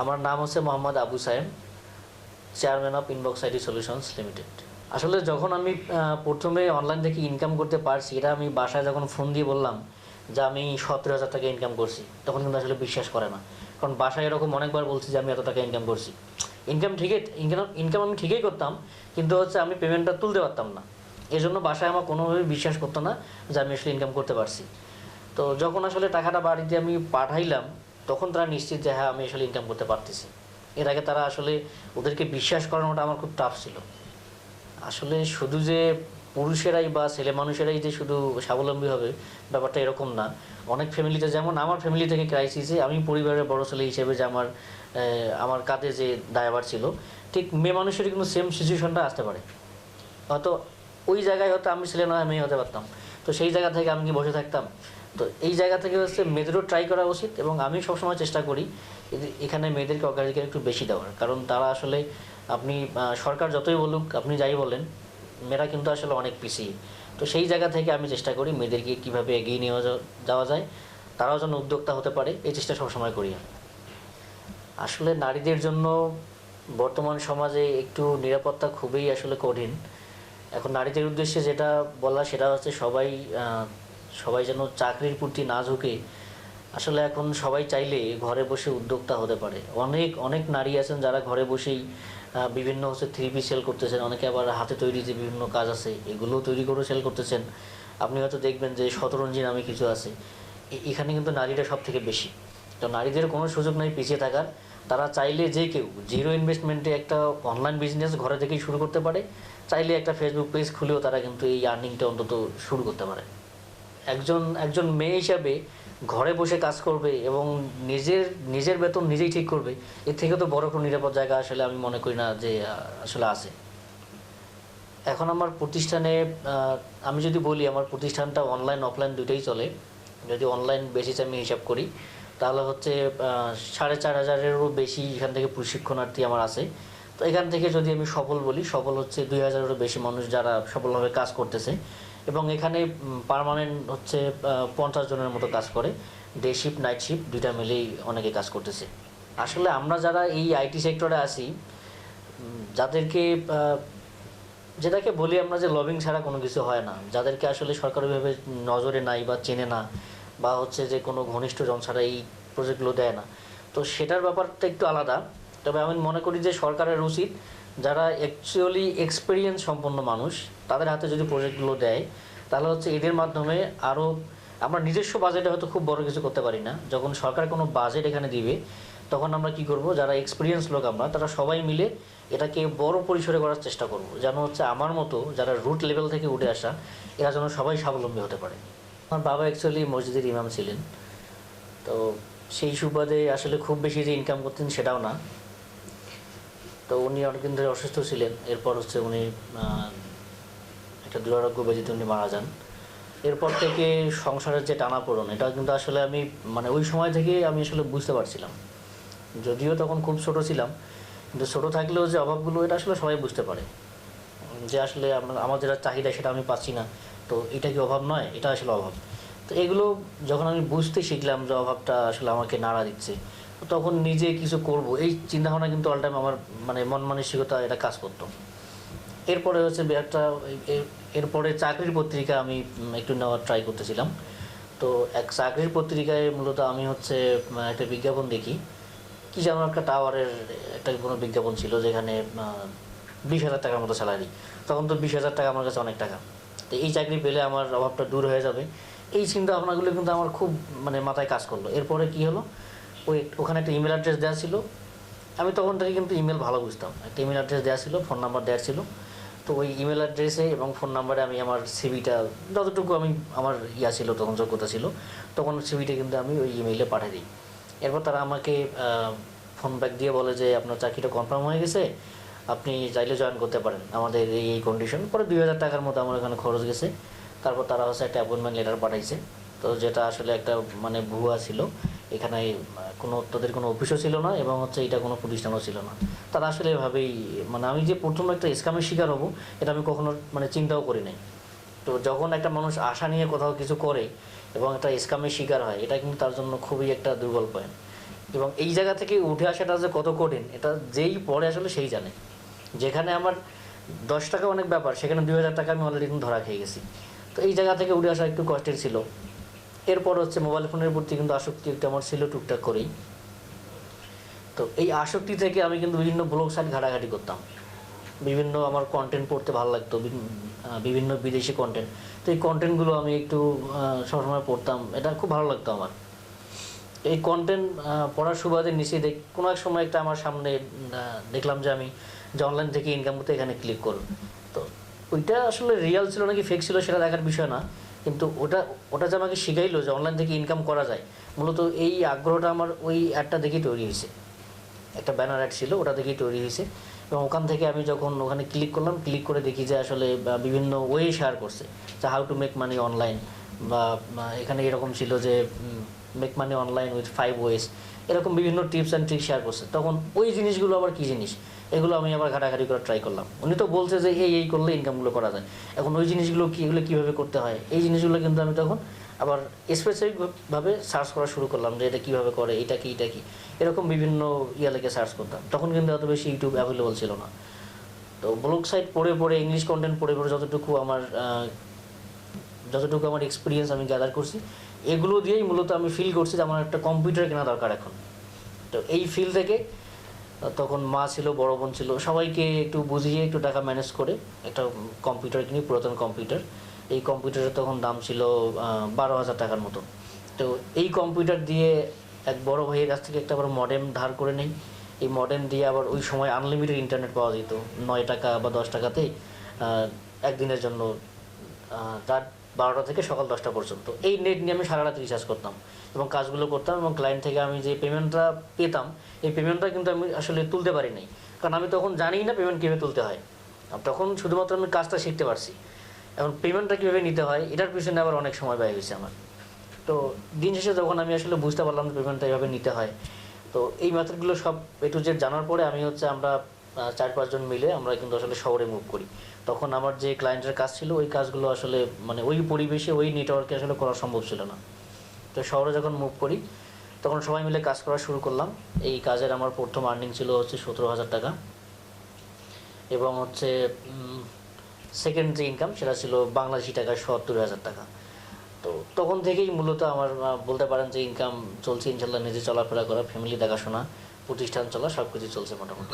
আমার নাম হচ্ছে Mohammad Abu Sayem chairman of Inbox ID Solutions Limited. আসলে যখন আমি প্রথমে অনলাইন থেকে ইনকাম করতে পারছি, এটা আমি বাসায় যখন ফোন দিয়ে বললাম যে আমি সতেরো হাজার টাকা ইনকাম করছি, তখন কিন্তু আসলে বিশ্বাস করে না। কারণ বাসায় এরকম অনেকবার বলছি যে আমি এত টাকা ইনকাম করছি। ইনকাম ঠিকই ইনকাম ইনকাম আমি ঠিকই করতাম, কিন্তু হচ্ছে আমি পেমেন্টটা তুলতে পারতাম না। এই জন্য বাসায় আমার কোনোভাবে বিশ্বাস করতো না যে আমি আসলে ইনকাম করতে পারছি। তো যখন আসলে টাকাটা বাড়িতে আমি পাঠাইলাম তখন তারা নিশ্চিত যে হ্যাঁ আমি আসলে ইনকাম করতে পারতেছি। এর আগে তারা আসলে ওদেরকে বিশ্বাস করানোটা আমার খুব টাফ ছিল। আসলে শুধু যে, পুরুষেরাই বা ছেলে মানুষেরাই যে শুধু স্বাবলম্বী হবে, ব্যাপারটা এরকম না। অনেক ফ্যামিলিতে যেমন আমার ফ্যামিলি থেকে ক্রাইসিসে আমি পরিবারের বড় ছেলে হিসেবে যে আমার আমার কাঁধে যে দায়ভার ছিল, ঠিক মেয়ে মানুষেরই কিন্তু সেম সিচুয়েশনটা আসতে পারে। হয়তো ওই জায়গায় হয়তো আমি ছেলে নয় মেয়ে হতে পারতাম। তো সেই জায়গা থেকে আমি কি বসে থাকতাম? তো এই জায়গা থেকে হচ্ছে মেয়েদেরও ট্রাই করা উচিত এবং আমি সবসময় চেষ্টা করি এখানে মেয়েদেরকে অগ্রাধিকার একটু বেশি দেওয়ার। কারণ তারা আসলে, আপনি সরকার যতই বলুক, আপনি যাই বলেন, মেয়েরা কিন্তু আসলে অনেক পিছিয়ে। তো সেই জায়গা থেকে আমি চেষ্টা করি মেয়েদেরকে কীভাবে এগিয়ে নিয়ে যাওয়া- যায়, তারাও যেন উদ্যোক্তা হতে পারে, এই চেষ্টা সবসময় করি আসলে নারীদের জন্য বর্তমান সমাজে একটু নিরাপত্তা খুবই আসলে কঠিন। এখন নারীদের উদ্দেশ্যে যেটা বলা, সেটা হচ্ছে সবাই সবাই যেন চাকরির প্রতি না ঝুঁকে। আসলে এখন সবাই চাইলে ঘরে বসে উদ্যোক্তা হতে পারে। অনেক অনেক নারী আছেন যারা ঘরে বসেই বিভিন্ন হচ্ছে থ্রি পি সেল করতেছেন। অনেকে আবার হাতে তৈরি যে বিভিন্ন কাজ আছে, এগুলোও তৈরি করে সেল করতেছেন। আপনি হয়তো দেখবেন যে শতরঞ্জি নামে কিছু আছে। এখানে কিন্তু নারীরা সব থেকে বেশি। তো নারীদের কোনো সুযোগ নাই পিছিয়ে থাকার। তারা চাইলে যে কেউ জিরো ইনভেস্টমেন্টে একটা অনলাইন বিজনেস ঘরে থেকেই শুরু করতে পারে। চাইলে একটা ফেসবুক পেজ খুলেও তারা কিন্তু এই আর্নিংটা অন্তত শুরু করতে পারে। একজন একজন মেয়ে হিসাবে ঘরে বসে কাজ করবে এবং নিজের নিজের বেতন নিজেই ঠিক করবে, এর থেকে তো বড় কোনো নিরাপদ জায়গা আসলে আমি মনে করি না যে আসলে আছে। এখন আমার প্রতিষ্ঠানে আমি যদি বলি আমার প্রতিষ্ঠানটা অনলাইন অফলাইন দুটোই চলে। যদি অনলাইন বেসিস আমি হিসাব করি, তাহলে হচ্ছে সাড়ে চার হাজারেরও বেশি এখান থেকে প্রশিক্ষণার্থী আমার আছে। তো এখান থেকে যদি আমি সফল বলি, সফল হচ্ছে দুই হাজারেরও বেশি মানুষ যারা সফলভাবে কাজ করতেছে। এবং এখানে পার্মানেন্ট হচ্ছে পঞ্চাশ জনের মতো কাজ করে। ডে শিফট নাইট শিফট দুইটা মিলেই অনেকে কাজ করতেছে। আসলে আমরা যারা এই আইটি সেক্টরে আছি যাদেরকে যেটাকে বলি আমরা যে লবিং ছাড়া কোনো কিছু হয় না। যাদেরকে আসলে সরকারিভাবে নজরে নাই বা চেনে না, বা হচ্ছে যে কোনো ঘনিষ্ঠ জন ছাড়া এই প্রজেক্টগুলো দেয় না। তো সেটার ব্যাপারটা একটু আলাদা। তবে আমি মনে করি যে সরকারের উচিত যারা অ্যাকচুয়ালি এক্সপিরিয়েন্স সম্পন্ন মানুষ, তাদের হাতে যদি প্রজেক্টগুলো দেয়, তাহলে হচ্ছে এদের মাধ্যমে আরও আমরা নিজস্ব বাজেটে হয়তো খুব বড় কিছু করতে পারি না। যখন সরকার কোনো বাজেট এখানে দিবে, তখন আমরা কি করব? যারা এক্সপিরিয়েন্স লোক আমরা, তারা সবাই মিলে এটাকে বড় পরিসরে করার চেষ্টা করব। যেন হচ্ছে আমার মতো যারা রুট লেভেল থেকে উঠে আসা, এরা যেন সবাই স্বাবলম্বী হতে পারে। আমার বাবা অ্যাকচুয়ালি মসজিদের ইমাম ছিলেন। তো সেই সুবাদে আসলে খুব বেশি যে ইনকাম করতেন সেটাও না। তো উনি অনেকদিন ধরে অসুস্থ ছিলেন। এরপর হচ্ছে উনি একটা দুরারোগ্য ব্যাধিতে উনি মারা যান। এরপর থেকে সংসারের যে টানাপোড়ন, এটা কিন্তু আসলে আমি মানে ওই সময় থেকে আমি আসলে বুঝতে পারছিলাম। যদিও তখন খুব ছোট ছিলাম, কিন্তু ছোট থাকলেও যে অভাবগুলো, এটা আসলে সবাই বুঝতে পারে। যে আসলে আমরা যেটা চাহিদা সেটা আমি পাচ্ছি না। তো এটা কি অভাব নয়? এটা আসলে অভাব। তো এগুলো যখন আমি বুঝতে শিখলাম যে অভাবটা আসলে আমাকে নাড়া দিচ্ছে তখন নিজে কিছু করব। এই চিন্তাভাবনা কিন্তু অল টাইম আমার মানে মন মানসিকতা এটা কাজ করতো। এরপরে হচ্ছে একটা এরপরে চাকরির পত্রিকা আমি একটু নেওয়ার ট্রাই করতেছিলাম। তো এক চাকরির পত্রিকায় মূলত আমি হচ্ছে একটা বিজ্ঞাপন দেখি। কি যেন একটা টাওয়ারের একটা কোনো বিজ্ঞাপন ছিল যেখানে বিশ হাজার টাকার মতো স্যালারি তখন তো বিশ হাজার টাকা আমার কাছে অনেক টাকা। তো এই চাকরি পেলে আমার অভাবটা দূর হয়ে যাবে। এই চিন্তা ভাবনাগুলো কিন্তু আমার খুব মানে মাথায় কাজ করল। এরপরে কি হলো? ওই ওখানে একটা ইমেল অ্যাড্রেস দেওয়া ছিল। আমি তখন থেকে কিন্তু ইমেল ভালো বুঝতাম। একটা ইমেল অ্যাড্রেস দেওয়া ছিল ফোন নাম্বার দেওয়া ছিল। তো ওই ইমেল অ্যাড্রেসে এবং ফোন নাম্বারে আমি আমার সিভিটা যতটুকু আমি আমার ইয়া ছিল, তখন যোগ্যতা ছিল, তখন সিভিটা কিন্তু আমি ওই ইমেইলে পাঠিয়ে দিই। এরপর তারা আমাকে ফোন ব্যাক দিয়ে বলে যে, আপনার চাকরিটা কনফার্ম হয়ে গেছে। আপনি চাইলে জয়েন করতে পারেন। আমাদের এই কন্ডিশন পরে দুই হাজার টাকার মতো আমার এখানে খরচ গেছে। তারপর তারা হচ্ছে একটা অ্যাপয়েন্টমেন্ট লেটার পাঠাইছে। তো যেটা আসলে একটা মানে ভুয়া ছিল। এখানে কোনো, তাদের কোনো অফিসও ছিল না এবং হচ্ছে এটা কোনো প্রতিষ্ঠানও ছিল না। তারা আসলে এভাবেই মানে আমি যে প্রথম একটা স্কামের শিকার হব, এটা আমি কখনো মানে চিন্তাও করি নাই। তো যখন একটা মানুষ আশা নিয়ে কোথাও কিছু করে এবং একটা স্কামের শিকার হয়, এটা কিন্তু তার জন্য খুবই একটা দুর্বল পয়েন্ট এবং এই জায়গা থেকে উঠে আসাটা যে কত কঠিন, এটা যেই পড়ে আসলে সেই জানে। যেখানে আমার দশ টাকা অনেক ব্যাপার, সেখানে দুই হাজার টাকা আমি অলরেডি ধরা খেয়ে গেছি। তো এই জায়গা থেকে উঠে আসা একটু কষ্টের ছিল। এরপর হচ্ছে মোবাইল ফোনের প্রতি কিন্তু আসক্তি একটু আমার ছিল টুকটাক করেই। তো এই আসক্তি থেকে আমি কিন্তু বিভিন্ন ব্লগ সাইট ঘাটাঘাটি করতাম। বিভিন্ন আমার কন্টেন্ট পড়তে ভালো লাগতো বিভিন্ন বিদেশি কন্টেন্ট তো এই কন্টেন্টগুলো আমি একটু সবসময় পড়তাম। এটা খুব ভালো লাগতো আমার। এই কন্টেন্ট পড়ার সুবাদে নিচে দেখ কোনো এক সময় একটা আমার সামনে দেখলাম যে আমি যে অনলাইন থেকে ইনকাম করতে এখানে ক্লিক করব তো ওইটা আসলে রিয়াল ছিল নাকি ফেক ছিল সেটা দেখার বিষয় না। কিন্তু ওটা ওটা যে আমাকে শিখাইলো যে অনলাইন থেকে ইনকাম করা যায়। মূলত এই আগ্রহটা আমার ওই অ্যাডটা দেখেই তৈরি হয়েছে। একটা ব্যানার অ্যাড ছিল, ওটা দেখেই তৈরি হয়েছে। এবং ওখান থেকে আমি যখন ওখানে ক্লিক করলাম ক্লিক করে দেখি যে আসলে বিভিন্ন ওয়ে শেয়ার করছে। যে how to make money online বা এখানে এরকম ছিল যে make money online with five ways এরকম বিভিন্ন টিপস অ্যান্ড ট্রিক শেয়ার করছে। তখন ওই জিনিসগুলো আবার কী জিনিস? এগুলো আমি আবার ঘাটাঘাটি করে ট্রাই করলাম। উনি তো বলছে যে এই এই করলে ইনকামগুলো করা যায়। এখন ওই জিনিসগুলো কী, এগুলো কীভাবে করতে হয়? এই জিনিসগুলো কিন্তু আমি তখন আবার স্পেসিফিকভাবে সার্চ করা শুরু করলাম যে এটা কীভাবে করে, এটা কি এটা কি? এরকম বিভিন্ন ইয়া লেগে সার্চ করতাম। তখন কিন্তু এত বেশি ইউটিউব অ্যাভেলেবল ছিল না। তো ব্লগ সাইট পড়ে পড়ে ইংলিশ কন্টেন্ট পড়ে পড়ে যতটুকু আমার যতটুকু আমার এক্সপিরিয়েন্স আমি গ্যাদার করছি এগুলো দিয়েই মূলত আমি ফিল করছি যে আমার একটা কম্পিউটার কেনা দরকার এখন। তো এই ফিল থেকে, তখন মা ছিল, বড় বোন ছিল, সবাইকে একটু বুঝিয়ে একটু টাকা ম্যানেজ করে একটা কম্পিউটার কিনি, পুরাতন কম্পিউটার এই কম্পিউটারের তখন দাম ছিল বারো হাজার টাকার মতো। তো এই কম্পিউটার দিয়ে এক বড় ভাইয়ের কাছ থেকে একটা আবার মডেম ধার করে নেই। এই মডেম দিয়ে আবার ওই সময় আনলিমিটেড ইন্টারনেট পাওয়া যেত, নয় টাকা বা দশ টাকাতেই একদিনের জন্য। রাত বারোটা থেকে সকাল দশটা পর্যন্ত। এই নেট নিয়ে আমি সারা রাত রিচার্জ করতাম এবং কাজগুলো করতাম এবং ক্লায়েন্ট থেকে আমি যে পেমেন্টটা পেতাম, এই পেমেন্টটা কিন্তু আমি আসলে তুলতে পারি নাই। কারণ আমি তখন জানি না পেমেন্ট কীভাবে তুলতে হয়। তখন শুধুমাত্র আমি কাজটা শিখতে পারছি। এখন পেমেন্টটা কীভাবে নিতে হয়, এটার পিছনে আবার অনেক সময় ব্যয় হয়েছে আমার। তো দিন শেষে যখন আমি আসলে বুঝতে পারলাম যে পেমেন্টটা এইভাবে নিতে হয়, তো এই মেথডগুলো সব এ টু জেড জানার পরে আমি হচ্ছে আমরা চার পাঁচজন মিলে আমরা কিন্তু আসলে শহরে মুভ করি। তখন আমার যে ক্লায়েন্টের কাজ ছিল, ওই কাজগুলো আসলে মানে ওই পরিবেশে, ওই নেটওয়ার্কে আসলে করা সম্ভব ছিল না। তো শহরে যখন মুভ করি, তখন সবাই মিলে কাজ করা শুরু করলাম। এই কাজের আমার প্রথম আর্নিং ছিল হচ্ছে সতেরো হাজার টাকা। এবং হচ্ছে সেকেন্ড যে ইনকাম সেটা ছিল বাংলাদেশি টাকা সত্তর হাজার টাকা। তো তখন থেকেই মূলত আমার বলতে পারেন যে ইনকাম চলছে, ইনশাল্লাহ নিজে চলাফেরা করা ফ্যামিলি দেখাশোনা, প্রতিষ্ঠান চলা সব কিছু চলছে মোটামুটি।